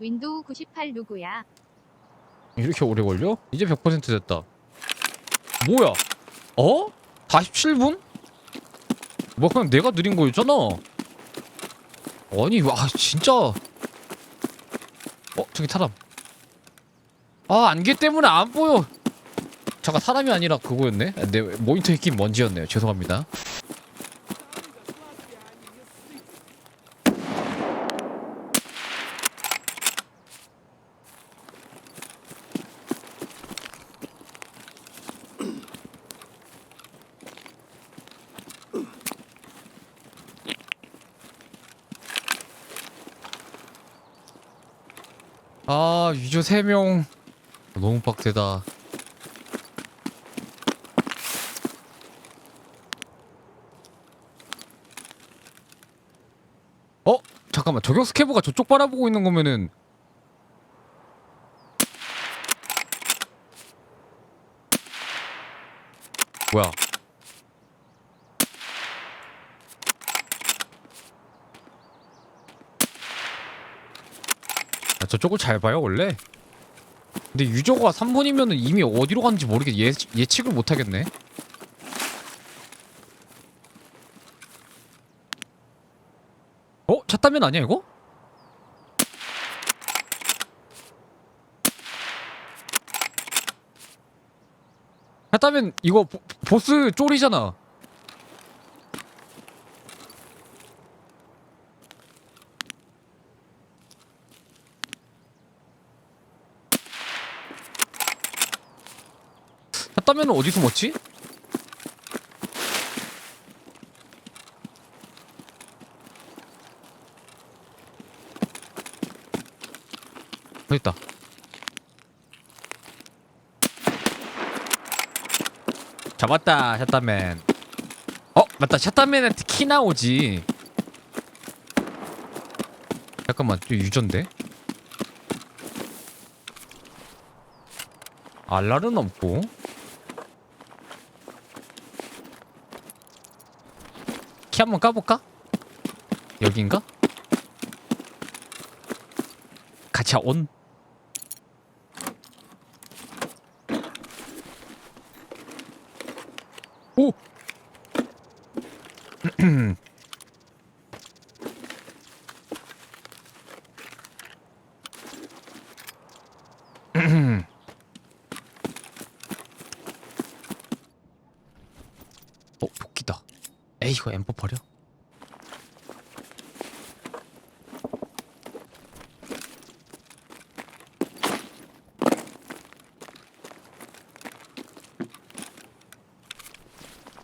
윈도우 98 누구야? 이렇게 오래 걸려? 이제 100% 됐다. 뭐야? 어? 47분? 뭐 그냥 내가 느린 거였잖아. 아니 와 진짜. 어 저기 사람. 아 안개 때문에 안 보여. 잠깐 사람이 아니라 그거였네. 내 모니터 키 먼지였네요. 죄송합니다. 아 유저 3명. 너무 빡세다. 어? 잠깐만 저격 스캐버가 저쪽 바라보고 있는 거면은. 뭐야 저쪽을 잘 봐요 원래 근데 유저가 3번이면 이미 어디로 갔는지 모르겠 예, 예측을 못하겠네 어? 찻다면 아니야 이거? 찻다면 이거 보, 보스 쫄이잖아 찻다면은 어디서 먹지? 있다. 잡았다, 샷다맨. 어, 맞다. 샷다맨한테 키 나오지. 잠깐만, 저 유전데? 알랄은 없고. 키 한번 까볼까? 여긴가? 가차 온. 오! 어, 복귀다. 에이, 이거 엠퍼 버려?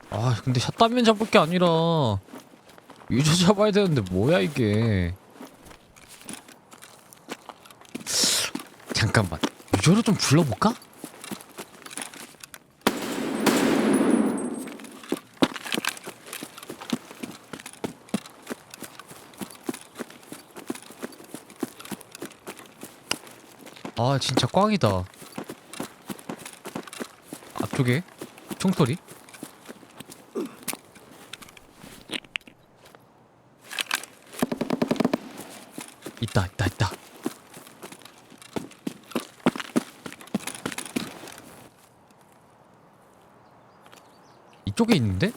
아, 근데 샷다면 잡을 게 아니라 유저 잡아야 되는데 뭐야 이게? 잠깐만, 유저를 좀 불러볼까? 아, 진짜 꽝이다. 앞쪽에 총소리? 있다 있다 있다 이쪽에 있는데?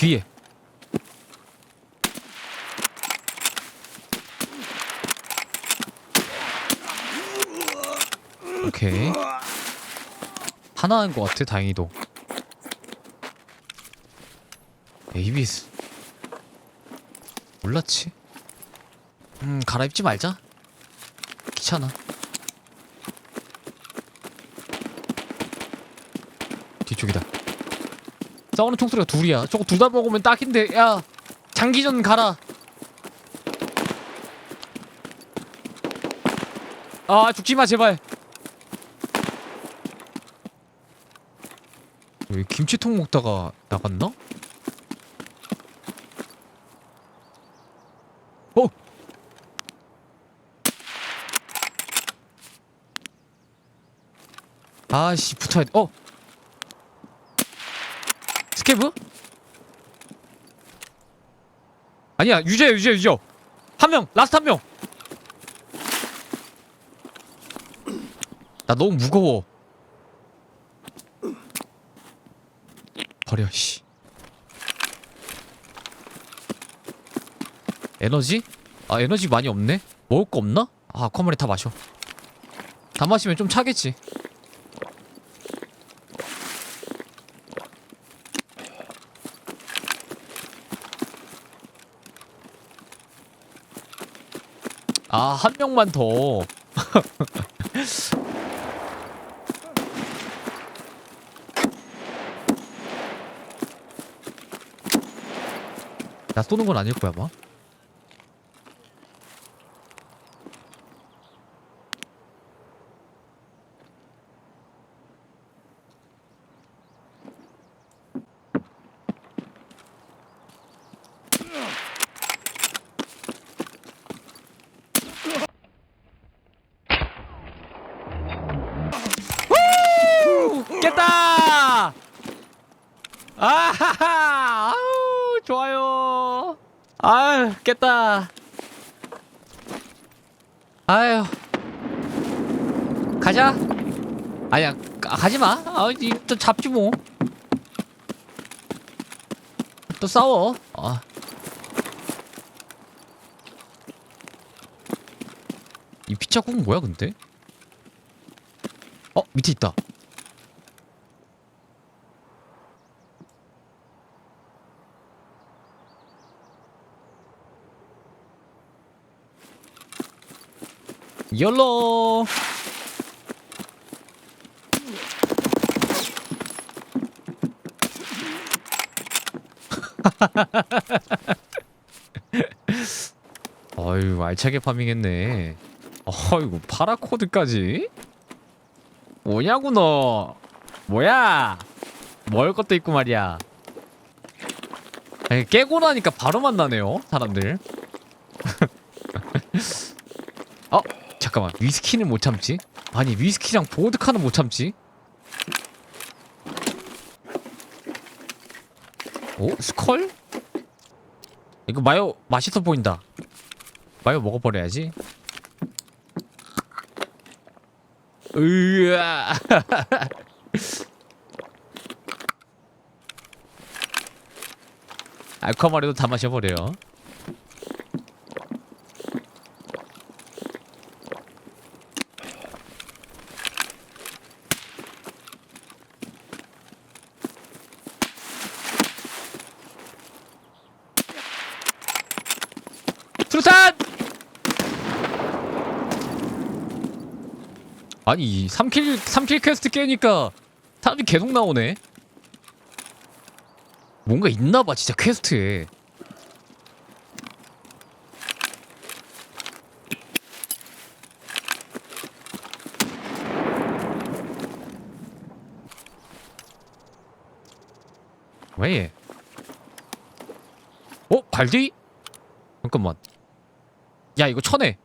뒤에. 오케이. 하나인 것 같아 다행히도. 에이비스. 몰랐지? 음 갈아입지 말자. 귀찮아. 뒤쪽이다 싸우는 총소리가 둘이야 저거 둘 다 먹으면 딱인데 야 장기전 가라 아 죽지마 제발 왜 김치통 먹다가 나갔나? 어? 아씨 붙어야 돼. 어? 스케브? 아니야 유저야 유저 유저. 한명 라스트 한명 나 너무 무거워. 버려 씨. 에너지? 아 에너지 많이 없네? 먹을 거 없나? 아 아쿠아마린 다 마셔. 다 마시면 좀 차겠지 아, 한 명만 더. 나 쏘는 건 아닐 거야, 아마. 깼다! 아하하! 아우, 좋아요. 아유, 깼다. 아유. 가자. 아니야, 가, 가지 마. 아, 이, 또 잡지 뭐. 또 싸워. 아. 이 피자국은 뭐야, 근데? 어, 밑에 있다. 열로. 어휴 알차게 파밍했네. 어이구 파라코드까지? 뭐냐고 너. 뭐야? 먹을 것도 있고 말이야. 아니, 깨고 나니까 바로 만나네요 사람들 어 잠깐만 위스키는 못 참지? 아니 위스키랑 보드카는 못 참지? 오 스컬? 이거 마요 맛있어 보인다. 마요 먹어버려야지. 으아! 알카마리도 다 마셔버려요 아니 3킬 3킬 퀘스트 깨니까 사람들이 계속 나오네 뭔가 있나봐 진짜 퀘스트에 왜 얘? 어? 발디? 잠깐만 야 이거 천해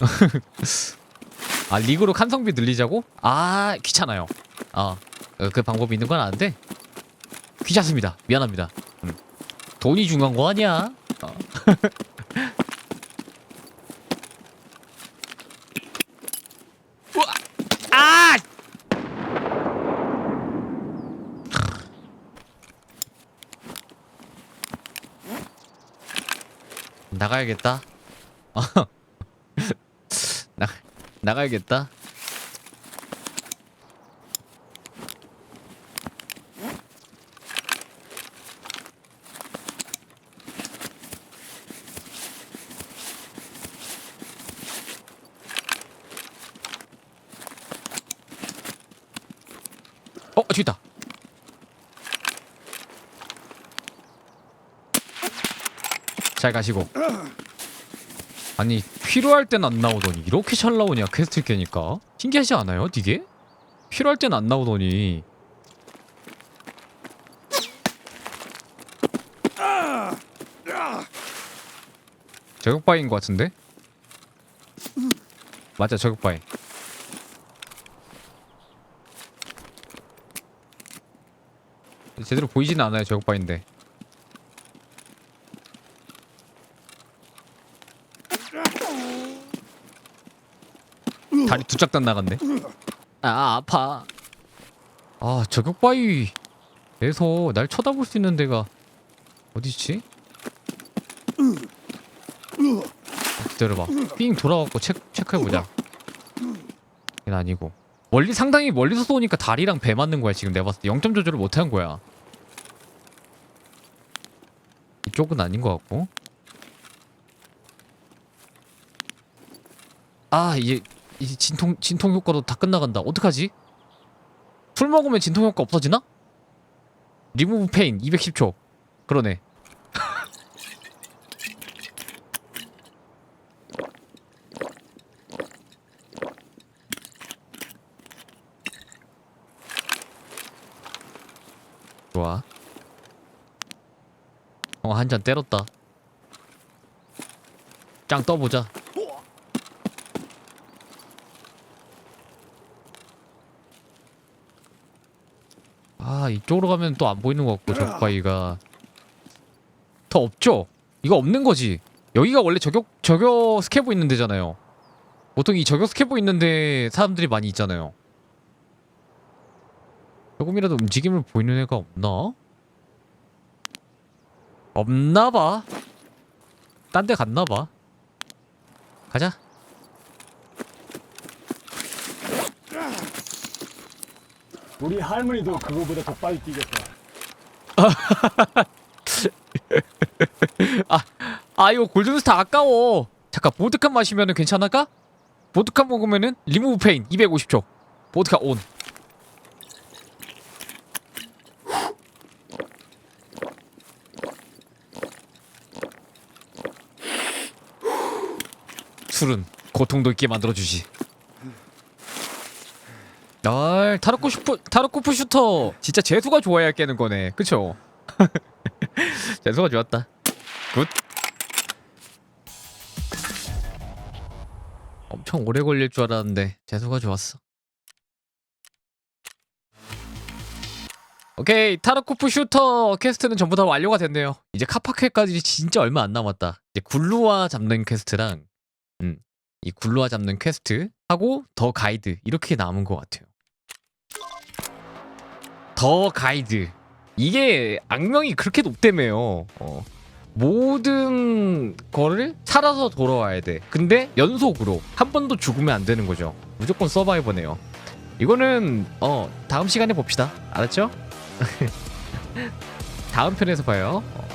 아 리그로 칸성비 늘리자고? 아 귀찮아요 아그 방법이 있는 건 아는데 귀찮습니다 미안합니다 음. 돈이 중요한 거 아니야 어. 아! 나가야겠다. 나가야겠다. 어, 저기 있다. 잘 가시고. 아니 필요할 땐 안 나오더니 이렇게 잘 나오냐 퀘스트 깨니까 신기하지 않아요 이게? 필요할 땐 안 나오더니 저격바인 것 같은데? 맞아 저격바인 제대로 보이지는 않아요 저격바인데 다리 두 짝단 나갔네. 아 아파. 아 저격 바위에서 날 쳐다볼 수 있는 데가 어디지? 기다려봐. 삥 돌아갖고 체, 체크해보자. 이건 아니고. 멀리 상당히 멀리서 쏘니까 다리랑 배 맞는 거야 지금. 내가 봤을 때 0점 조절을 못한 거야. 이쪽은 아닌 것 같고. 아 이제 이제 진통 진통 효과도 다 끝나간다. 어떡하지? 술 먹으면 진통 효과 없어지나? 리무브 페인 210초. 그러네. 좋아. 어 한 잔 때렸다. 짱 떠보자 이쪽으로 가면 또 안 보이는 것 같고 적바위가. 더 없죠? 이거 없는 거지. 여기가 원래 저격 저격 스캐브 있는 데잖아요. 보통 이 저격 스캐브 있는데 사람들이 많이 있잖아요. 조금이라도 움직임을 보이는 애가 없나? 없나봐. 딴 데 갔나봐. 가자 우리 할머니도 그거보다 더 빨리 뛰겠다. 아 이거 골든스타 아까워 잠깐 보드카 마시면은 괜찮을까? 보드카 먹으면은 리무브 페인 250초 보드카 온 술은 고통도 있게 만들어 주지 아 타르코슈프 타르코프 슈터 진짜 재수가 좋아야 깨는 거네 그쵸? 재수가 좋았다 굿 엄청 오래 걸릴 줄 알았는데 재수가 좋았어. 오케이 타르코프 슈터 퀘스트는 전부 다 완료가 됐네요. 이제 카파케까지 진짜 얼마 안 남았다. 이제 굴루와 잡는 퀘스트랑 음, 이 굴루와 잡는 퀘스트 하고 더 가이드 이렇게 남은 것 같아요. 더 가이드 이게 악명이 그렇게 높다며요. 어. 모든 거를 살아서 돌아와야 돼. 근데 연속으로 한 번도 죽으면 안 되는 거죠. 무조건 서바이버네요. 이거는 어 다음 시간에 봅시다. 알았죠? 다음 편에서 봐요. 어.